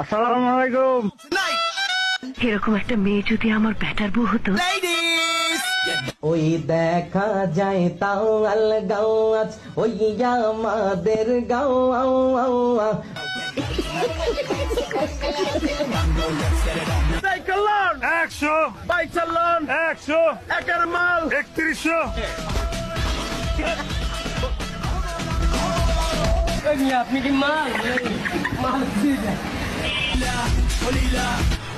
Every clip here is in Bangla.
আসসালামু আলাইকুম। এরকম একটা মেয়ে যদি আমার ব্যাটার বউ হতো? ওই দেখা যায় তাও আল গাও আজ ওই আমাদের গাও আও আও একশো। বাইক চালন একশো। একের মাল। একত্রিশশো।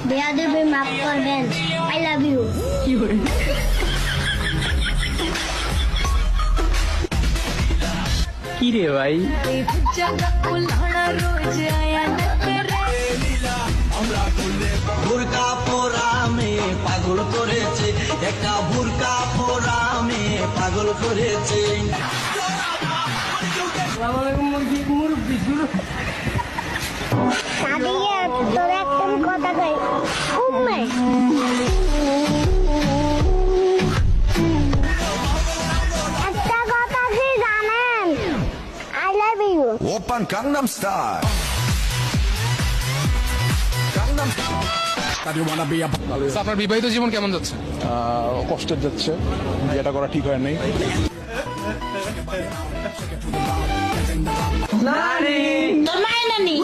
বেয়াদেবে মাফ করবেন। আই লাভ ইউ কি রে ভাই? বুরকা পোরামে পাগল করেছে। একটা বুরকা পোরামে পাগল করেছে। সাদিয়া 오빤 강남스타일 আপনার বিবাহিত জীবন কেমন যাচ্ছে কষ্টের যাচ্ছে বিয়েটা করা ঠিক হয় নাই তোর মায়ের নানি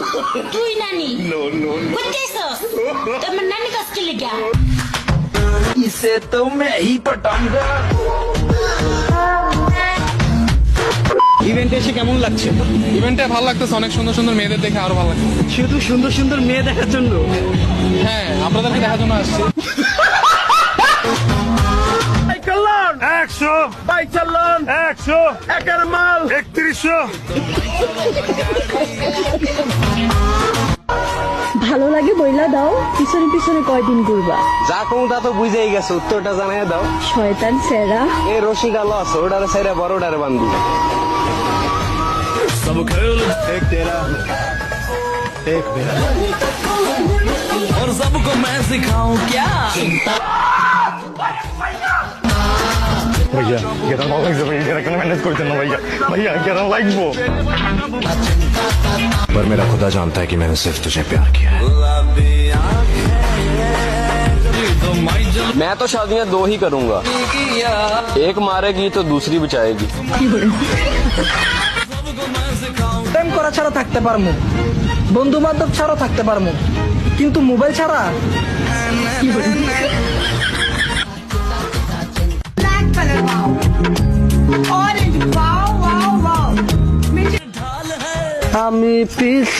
তুই নানি বুঝতেছস তোর নানি কাছ কি লিগা ইসে তো মে হি পটাঙ্গা ইভেন্টে এসে কেমন লাগছে? ইভেন্টে ভালো লাগতেছে অনেক সুন্দর সুন্দর মেয়েদের দেখে আরও ভালো লাগছে। শুধু সুন্দর সুন্দর মেয়ে দেখার জন্য? হ্যাঁ আপনাদেরকে দেখার জন্য আসছি। একশো। বাইক চালন একশো। একের মাল একত্রিশশো। ভালো লাগে বইলা দাও পিছনে পিছনে কয়দিন ঘুরবা যা কম তা তো বুঝেই গেছে উত্তরটা জানাই দাও শয়তান সেরা এ রশি গালো আছে ওটারে সাইরা বড়টারে বান্ধি এক তেরা এক মেরা और सबको मैं सिखाऊं क्या ভাইয়া গেটার ভালো লাগছে ভাইয়া গেটা কেন ম্যানেজ করছেন না ভাইয়া ভাইয়া গেটা লাগবো पर मेरा खुदा जानता है कि मैंने सिर्फ तुझे प्यार किया है मैं तो शादियां दो ही करूंगा एक मारेगी तो दूसरी बचाएगी প্রেম করা ছাড়া থাকতে পারবো বন্ধু বান্ধব ছাড়াও থাকতে পারবো কিন্তু মোবাইল ছাড়া আমি পিস